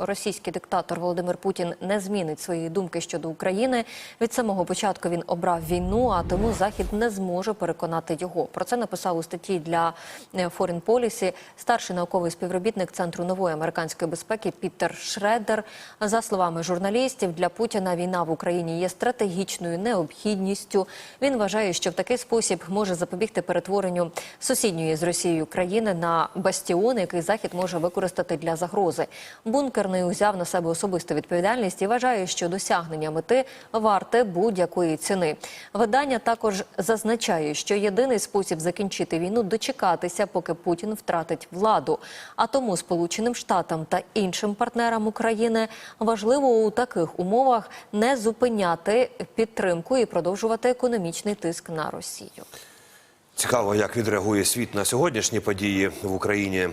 Російський диктатор Володимир Путін не змінить своєї думки щодо України. Від самого початку він обрав війну, а тому Захід не зможе переконати його. Про це написав у статті для е, Foreign Policy старший науковий співробітник Центру нової американської безпеки Пітер Шредер. За словами журналістів, для Путіна війна в Україні є стратегічною необхідністю. Він вважає, що в такий спосіб може запобігти перетворенню сусідньої з Росією країни на бастіон, який Захід може використати для загрози. Бункерний узяв на себе особисту відповідальність і вважає, що досягнення мети варте будь-якої ціни. Видання також зазначає, що єдиний спосіб закінчити війну дочекатися, поки Путін втратить владу. А тому Сполученим Штатам та іншим партнерам України важливо у таких умовах не зупиняти підтримку і продовжувати економічний тиск на Росію. Цікаво, як відреагує світ на сьогоднішні події в Україні.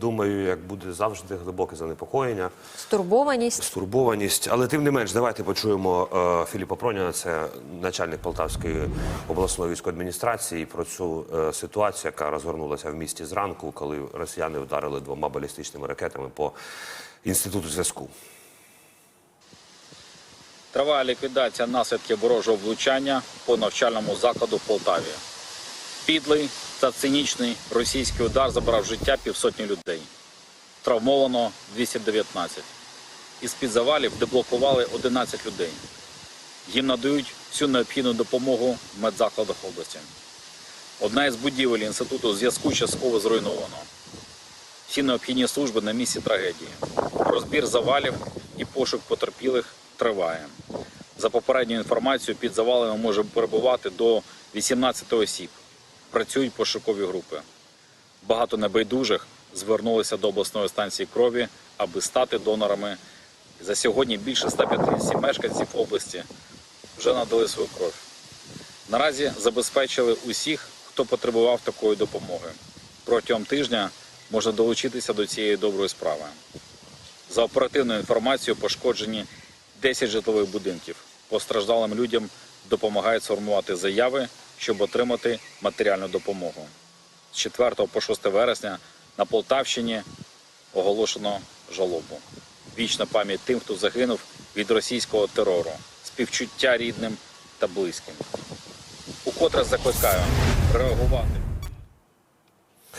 Думаю, як буде завжди глибоке занепокоєння, Стурбованість стурбованість. Але тим не менш, давайте почуємо е, Філіпа Проняна, це начальник Полтавської обласної військової адміністрації, про цю е, ситуацію, яка розгорнулася в місті зранку, коли росіяни вдарили двома балістичними ракетами по інституту зв'язку. Триває ліквідація наслідків ворожого влучання по навчальному закладу в Полтаві. Підлий та цинічний російський удар забрав життя півсотні людей. Травмовано 219. Із-під завалів деблокували 11 людей. Їм надають всю необхідну допомогу в медзакладах області. Одна із будівель інституту зв'язку частково зруйновано. Всі необхідні служби на місці трагедії. Розбір завалів і пошук потерпілих триває. За попередньою інформацією, під завалами може перебувати до 18 осіб. Працюють пошукові групи. Багато небайдужих звернулися до обласної станції крові, аби стати донорами. За сьогодні більше 150 мешканців області вже надали свою кров. Наразі забезпечили усіх, хто потребував такої допомоги. Протягом тижня можна долучитися до цієї доброї справи. За оперативною інформацією пошкоджені 10 житлових будинків. Постраждалим людям допомагають сформувати заяви, щоб отримати матеріальну допомогу. З 4 по 6 вересня на Полтавщині оголошено жалобу. Вічна пам'ять тим, хто загинув від російського терору, співчуття рідним та близьким. Укотре закликаю реагувати.